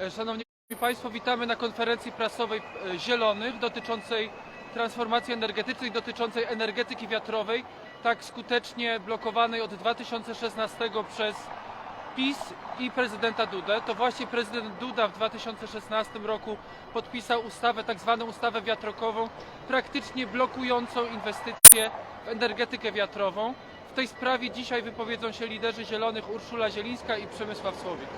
E, Szanowni Państwo, witamy na konferencji prasowej e, Zielonych dotyczącej transformacji energetycznej, dotyczącej energetyki wiatrowej, tak skutecznie blokowanej od 2016 przez PiS i prezydenta Dudę. To właśnie prezydent Duda w 2016 roku podpisał ustawę, tak zwaną ustawę wiatrokową, praktycznie blokującą inwestycje w energetykę wiatrową. W tej sprawie dzisiaj wypowiedzą się liderzy Zielonych Urszula Zielińska i Przemysław Słowik.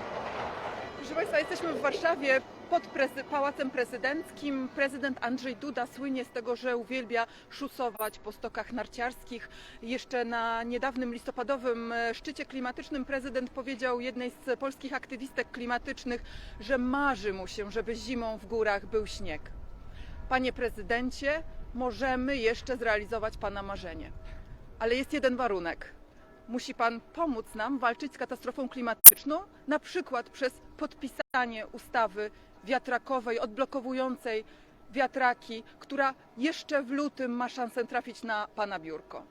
Proszę Państwa, jesteśmy w Warszawie pod prezy- Pałacem Prezydenckim. Prezydent Andrzej Duda słynie z tego, że uwielbia szusować po stokach narciarskich. Jeszcze na niedawnym listopadowym e, szczycie klimatycznym prezydent powiedział jednej z polskich aktywistek klimatycznych, że marzy mu się, żeby zimą w górach był śnieg. Panie prezydencie, możemy jeszcze zrealizować Pana marzenie. Ale jest jeden warunek. Musi Pan pomóc nam walczyć z katastrofą klimatyczną, na przykład przez podpisanie ustawy wiatrakowej odblokowującej wiatraki, która jeszcze w lutym ma szansę trafić na Pana biurko.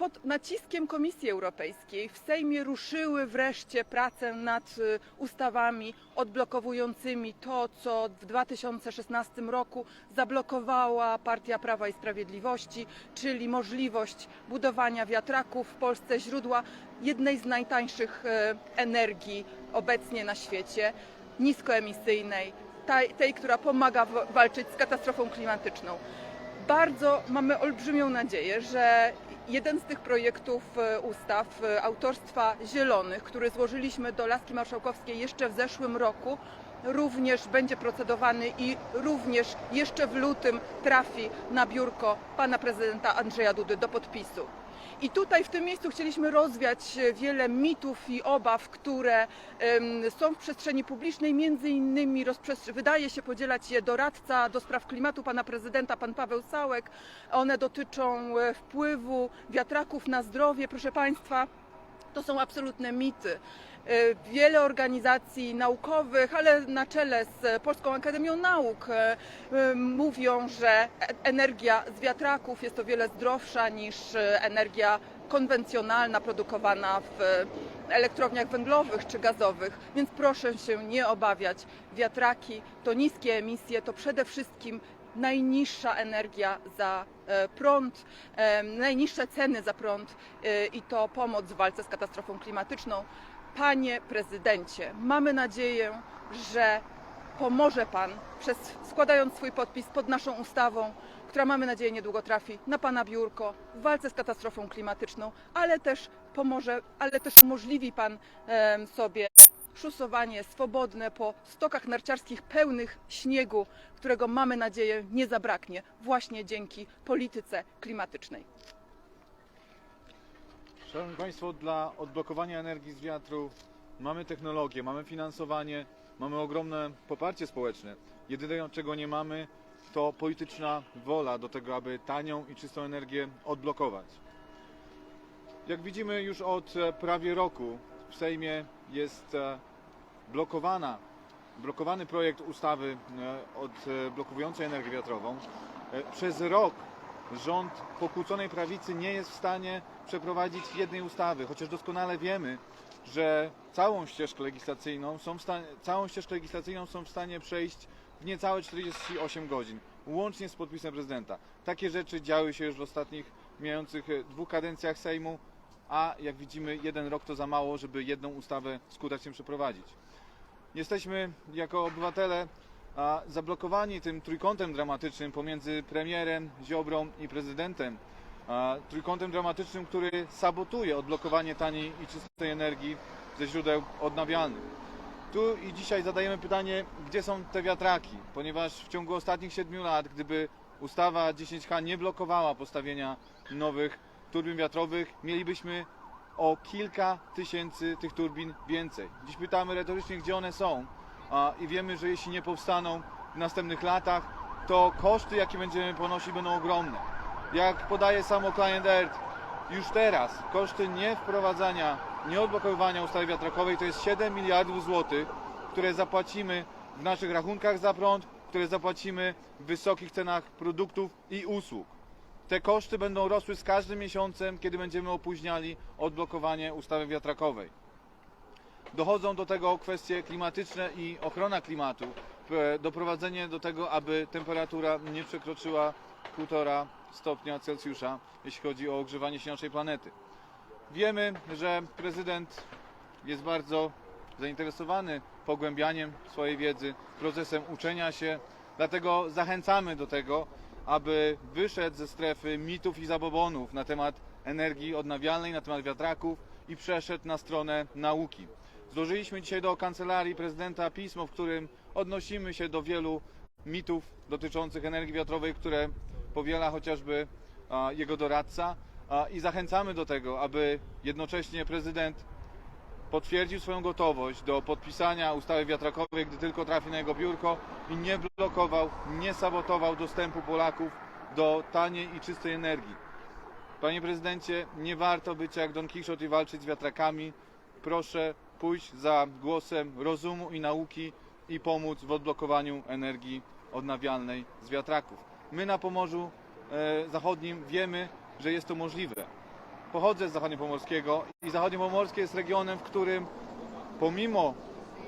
Pod naciskiem Komisji Europejskiej w Sejmie ruszyły wreszcie prace nad y, ustawami odblokowującymi to, co w 2016 roku zablokowała Partia Prawa i Sprawiedliwości, czyli możliwość budowania wiatraków w Polsce, źródła jednej z najtańszych e, energii obecnie na świecie, niskoemisyjnej, tej, która pomaga walczyć z katastrofą klimatyczną. Bardzo mamy olbrzymią nadzieję, że jeden z tych projektów e, ustaw e, autorstwa Zielonych, który złożyliśmy do Laski Marszałkowskiej jeszcze w zeszłym roku, również będzie procedowany i również jeszcze w lutym trafi na biurko pana prezydenta Andrzeja Dudy do podpisu. I tutaj w tym miejscu chcieliśmy rozwiać e, wiele mitów i obaw, które są w przestrzeni publicznej, między innymi wydaje się podzielać je doradca do spraw klimatu pana prezydenta, pan Paweł Sałek. One dotyczą e, wpływu wiatraków na zdrowie. Proszę państwa, to są absolutne mity. E, Wiele organizacji naukowych, ale na czele z Polską Akademią Nauk e, mówią, że energia z wiatraków jest o wiele zdrowsza niż energia konwencjonalna produkowana w elektrowniach węglowych czy gazowych, więc proszę się nie obawiać. Wiatraki to niskie emisje, to przede wszystkim najniższa energia za e, prąd, e, najniższe ceny za prąd e, i to pomoc w walce z katastrofą klimatyczną. Panie prezydencie, mamy nadzieję, że pomoże Pan, przez, składając swój podpis pod naszą ustawą, która mamy nadzieję niedługo trafi na Pana biurko w walce z katastrofą klimatyczną, ale też pomoże, ale też umożliwi Pan sobie szusowanie swobodne po stokach narciarskich pełnych śniegu, którego mamy nadzieję nie zabraknie właśnie dzięki polityce klimatycznej. Szanowni Państwo, dla odblokowania energii z wiatru mamy technologię, mamy finansowanie, mamy ogromne poparcie społeczne. Jedyne czego nie mamy to polityczna wola do tego, aby tanią i czystą energię odblokować. Jak widzimy już od prawie roku w Sejmie jest e, blokowana, blokowany projekt ustawy e, odblokowującej energię wiatrową. E, Przez rok rząd pokłóconej prawicy nie jest w stanie przeprowadzić jednej ustawy, chociaż doskonale wiemy, że całą ścieżkę legislacyjną są w stanie, całą ścieżkę legislacyjną są w stanie przejść w niecałe 48 godzin, łącznie z podpisem prezydenta. Takie rzeczy działy się już w ostatnich mijających e, dwóch kadencjach Sejmu, a jak widzimy jeden rok to za mało, żeby jedną ustawę skutecznie przeprowadzić. Jesteśmy jako obywatele zablokowani tym trójkątem dramatycznym pomiędzy premierem, Ziobrą i prezydentem. Trójkątem dramatycznym, który sabotuje odblokowanie taniej i czystej energii ze źródeł odnawialnych. Tu i dzisiaj zadajemy pytanie, gdzie są te wiatraki, ponieważ w ciągu ostatnich 7 lat, gdyby ustawa 10H nie blokowała postawienia nowych turbin wiatrowych, mielibyśmy o kilka tysięcy tych turbin więcej. Dziś pytamy retorycznie, gdzie one są i wiemy, że jeśli nie powstaną w następnych latach, to koszty, jakie będziemy ponosić, będą ogromne. Jak podaje samo Client Earth, już teraz koszty nie wprowadzania, nie odblokowywania ustawy wiatrakowej to jest 7 miliardów złotych, które zapłacimy w naszych rachunkach za prąd, które zapłacimy w wysokich cenach produktów i usług. Te koszty będą rosły z każdym miesiącem, kiedy będziemy opóźniali odblokowanie ustawy wiatrakowej. Dochodzą do tego kwestie klimatyczne i ochrona klimatu. P- Doprowadzenie do tego, aby temperatura nie przekroczyła 1,5 stopnia Celsjusza, jeśli chodzi o ogrzewanie się naszej planety. Wiemy, że prezydent jest bardzo zainteresowany pogłębianiem swojej wiedzy, procesem uczenia się, dlatego zachęcamy do tego, aby wyszedł ze strefy mitów i zabobonów na temat energii odnawialnej, na temat wiatraków i przeszedł na stronę nauki. Złożyliśmy dzisiaj do kancelarii prezydenta pismo, w którym odnosimy się do wielu mitów dotyczących energii wiatrowej, które powiela chociażby jego doradca i zachęcamy do tego, aby jednocześnie prezydent potwierdził swoją gotowość do podpisania ustawy wiatrakowej, gdy tylko trafi na jego biurko i nie blokował, nie sabotował dostępu Polaków do taniej i czystej energii. Panie prezydencie, nie warto być jak Don Quixote i walczyć z wiatrakami. Proszę pójść za głosem rozumu i nauki i pomóc w odblokowaniu energii odnawialnej z wiatraków. My na Pomorzu e, Zachodnim wiemy, że jest to możliwe. Pochodzę z zachodniopomorskiego i zachodniopomorskie jest regionem, w którym pomimo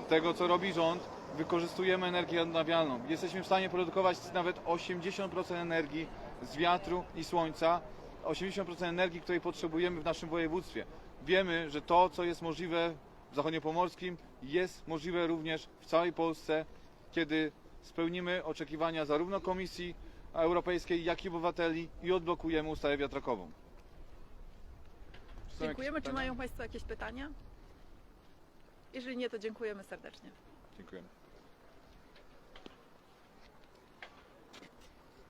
tego, co robi rząd, wykorzystujemy energię odnawialną. Jesteśmy w stanie produkować nawet 80% energii z wiatru i słońca, 80% energii, której potrzebujemy w naszym województwie. Wiemy, że to, co jest możliwe w zachodniopomorskim, jest możliwe również w całej Polsce, kiedy spełnimy oczekiwania zarówno Komisji Europejskiej, jak i obywateli i odblokujemy ustawę wiatrakową. Dziękujemy. Czy mają Państwo jakieś pytania? Jeżeli nie, to dziękujemy serdecznie. Dziękujemy.